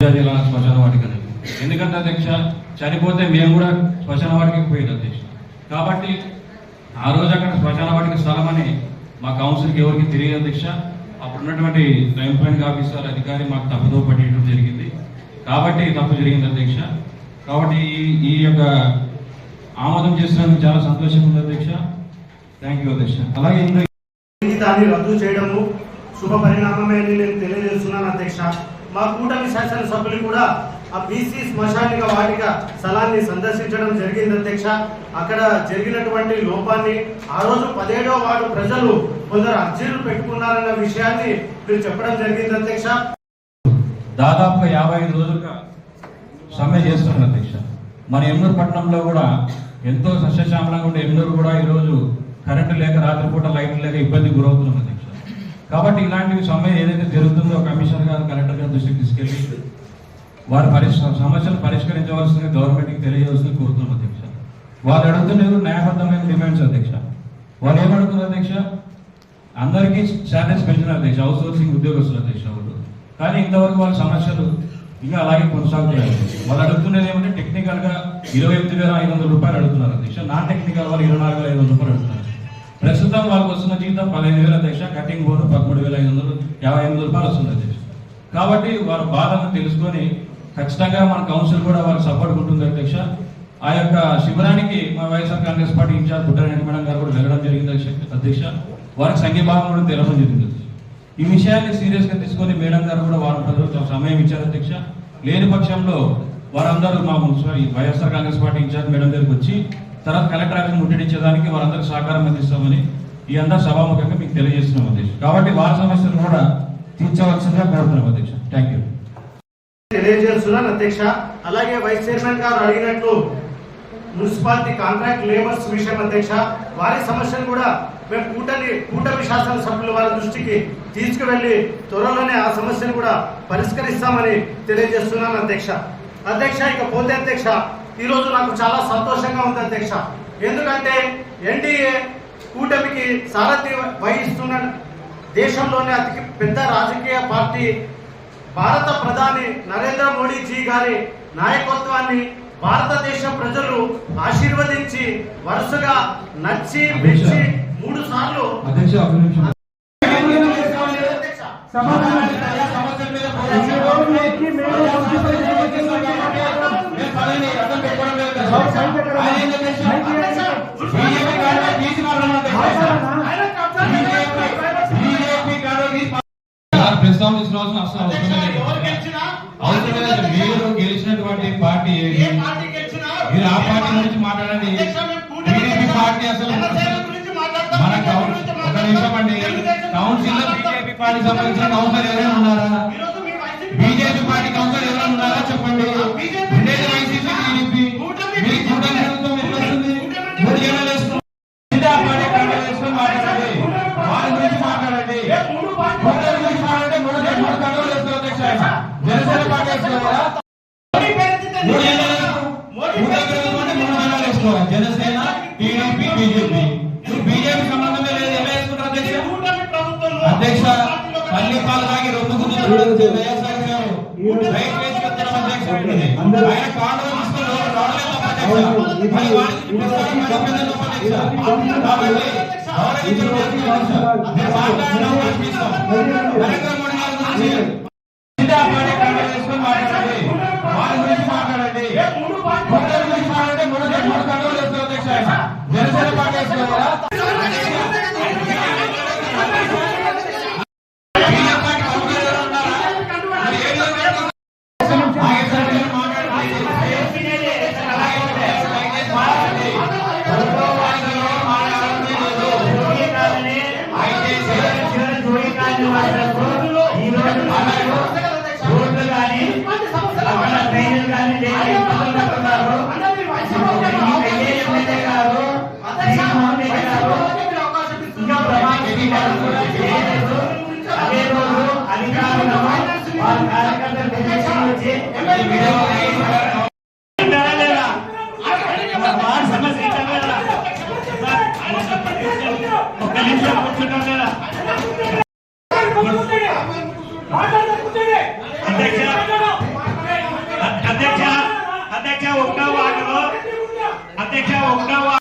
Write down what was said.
జిల్లా శ్మశాన వాటికని ఎందుకంటే అధ్యక్ష చనిపోతే మేము కూడా శ్మశాన వాటికి పోయేది అధ్యక్ష కాబట్టి ఆ రోజు అక్కడ శ్మశాన వాటిక స్థలం అని మా కౌన్సిల్కి ఎవరికి తెలియదు అధ్యక్ష అప్పుడు ఉన్నటువంటి ఎంప్లాయింగ్ ఆఫీసర్ అధికారి మాకు తప్పుదో పట్టేయడం జరిగింది కాబట్టి తప్పు జరిగింది అధ్యక్ష కాబట్టి ఈ ఈ యొక్క ఆమోదం చేసినందుకు చాలా సంతోషంగా ఉంది అధ్యక్ష థ్యాంక్ యూ అధ్యక్ష అలాగే ఇందులో దాన్ని రద్దు చేయడము శుభ పరిణామమే అని నేను తెలియజేస్తున్నాను అధ్యక్ష మా కూటమి శాసనసభ్యులు కూడా ఆ బీసీ శ్మశానిక వాటిక స్థలాన్ని సందర్శించడం జరిగింది అధ్యక్ష. అక్కడ జరిగినటువంటి లోపాన్ని ఆ రోజు పదిహేడో వార్డు ప్రజలు కొందరు అర్జీలు పెట్టుకున్నారన్న విషయాన్ని మీరు చెప్పడం జరిగింది అధ్యక్ష. దాదాపుగా యాభై ఐదు రోజులుగా సమ్మె చేస్తున్నారు అధ్యక్ష. మన ఎన్నూరు పట్టణంలో కూడా ఎంతో సస్యశ్యామలంగా ఉండే ఎన్నూరు కూడా ఈరోజు కరెంటు లేక రాత్రిపూట లైట్లు లేక ఇబ్బంది గురవుతున్నాం అధ్యక్ష. కాబట్టి ఇలాంటివి సమ్మె ఏదైతే జరుగుతుందో కమిషనర్ గారు కలెక్టర్ గారి దృష్టికి తీసుకెళ్ళి వారి పరిష్ సమస్యలు పరిష్కరించవలసింది గవర్నమెంట్కి తెలియజేయాల్సింది కోరుతున్నాం అధ్యక్ష. వాళ్ళు అడుగుతున్నారు న్యాయబద్ధమైన డిమాండ్స్ అధ్యక్ష. వాళ్ళు ఏమడుగుతున్నారు అధ్యక్ష? అందరికీ శాలరీస్ పెంచినారు అధ్యక్ష హౌస్ సోర్సింగ్ ఉద్యోగస్తులు అధ్యక్ష వాళ్ళు. కానీ ఇంతవరకు వాళ్ళ సమస్యలు ఇంకా అలాగే కొనసాగుతున్నాయి. వాళ్ళు అడుగుతున్నది ఏమంటే టెక్నికల్గా ఇరవై ఎనిమిది వేల ఐదు వందల రూపాయలు అడుగుతున్నారు అధ్యక్ష. నాన్ టెక్నికల్ వాళ్ళు ఇరవై నాలుగు వేల ఐదు వందల రూపాయలు అడుగుతున్నారు. ప్రస్తుతం వాళ్ళకి వస్తున్న జీతం పదిహేను వేల అధ్యక్ష. కటింగ్ బోర్డు పదమూడు వేల ఐదు వందలు యాభై ఎనిమిది రూపాయలు వస్తుంది అధ్యక్ష. కాబట్టి వారి బాధను తెలుసుకొని ఖచ్చితంగా మన కౌన్సిల్ కూడా వారికి సపోర్ట్ ఉంటుంది అధ్యక్ష. ఆ యొక్క శిబిరానికి మా YSR Congress party incharge Buttareddy madam గారు కూడా వెళ్ళడం జరిగింది అధ్యక్ష- వారికి సంఘీభావం కూడా తెలవడం జరిగింది ఈ విషయాన్ని సీరియస్గా తీసుకొని మేడం గారు కూడా వారం పది రోజులు సమయం ఇచ్చారు అధ్యక్ష. లేని పక్షంలో వారందరూ మా municipal YSR Congress party in-charge madam దగ్గరికి వచ్చి తర్వాత కలెక్టర్ ఆఫీస్ ముట్టడించేదానికి వారందరూ సహకారం అందిస్తామని ఈ అందరూ సభాముఖంగా మీకు తెలియజేస్తున్నాం అధ్యక్ష. కాబట్టి వారి సమస్యలు కూడా తీర్చవలసిందిగా కోరుతున్నాం అధ్యక్ష. Thank you. అధ్యక్ష అలాగే వైస్ చైర్మన్ గారు అడిగినట్లు మున్సిపాలిటీ కాంట్రాక్ట్ లేబర్స్ విషయం అధ్యక్ష వారి సమస్యను కూడా మేము కూటమి కూటమి శాసనసభ్యులు వారి దృష్టికి తీసుకువెళ్ళి త్వరలోనే ఆ సమస్యను కూడా పరిష్కరిస్తామని తెలియజేస్తున్నాను అధ్యక్ష. అధ్యక్ష ఇక పోతే అధ్యక్ష ఈరోజు నాకు చాలా సంతోషంగా ఉంది అధ్యక్ష. ఎందుకంటే ఎన్డీఏ కూటమికి సారథి వహిస్తున్న దేశంలోనే అతి పెద్ద రాజకీయ పార్టీ భారత ప్రధాని నరేంద్ర మోడీజీ గారి నాయకత్వాన్ని భారతదేశ ప్రజలు ఆశీర్వదించి వరుసగా నచ్చి మెచ్చి మూడు సార్లు అవసరం లేదు. అవసరం లేదు. మీరు గెలిచినటువంటి పార్టీ ఏది? మీరు ఆ పార్టీ గురించి మాట్లాడండి. టీడీపీ పార్టీ అసలు మన ఒక నిమిషం అండి. కౌన్సిల్లో బీజేపీ పార్టీ సంబంధించిన కౌన్సిలర్ ఎవరైనా ఉన్నారా? బీజేపీ పార్టీ కౌన్సిలర్ ఎవరైనా ఉన్నారా? చెప్పండి. జనసేన టీడీపీ బీజేపీ బీజేపీ సంబంధమే లేదు ఎలా వేసుకుంటారు అధ్యక్ష అధ్యక్ష పల్లి పాలు తాగి రెండు గుర్తు వైఎస్ఆర్ గారు రైట్ వేసుకొచ్చిన అధ్యక్ష ఆయన కాండవ తీసుకొని లోపల రావడమే తప్ప అధ్యక్ష మరి వాడికి తిప్పిస్తారని మరి ఒక్కదే తప్ప అధ్యక్ష కాబట్టి గౌరవించడం లేదు అధ్యక్ష మీరు మాట్లాడడం పంపిస్తాం నరేంద్ర మోడీ గారి గురించి ಅಧ್ಯಕ್ಷ ಅಧ್ಯಕ್ಷ ಒಬ್ಬ ಅಧ್ಯಕ್ಷ ಒಬ್ಬ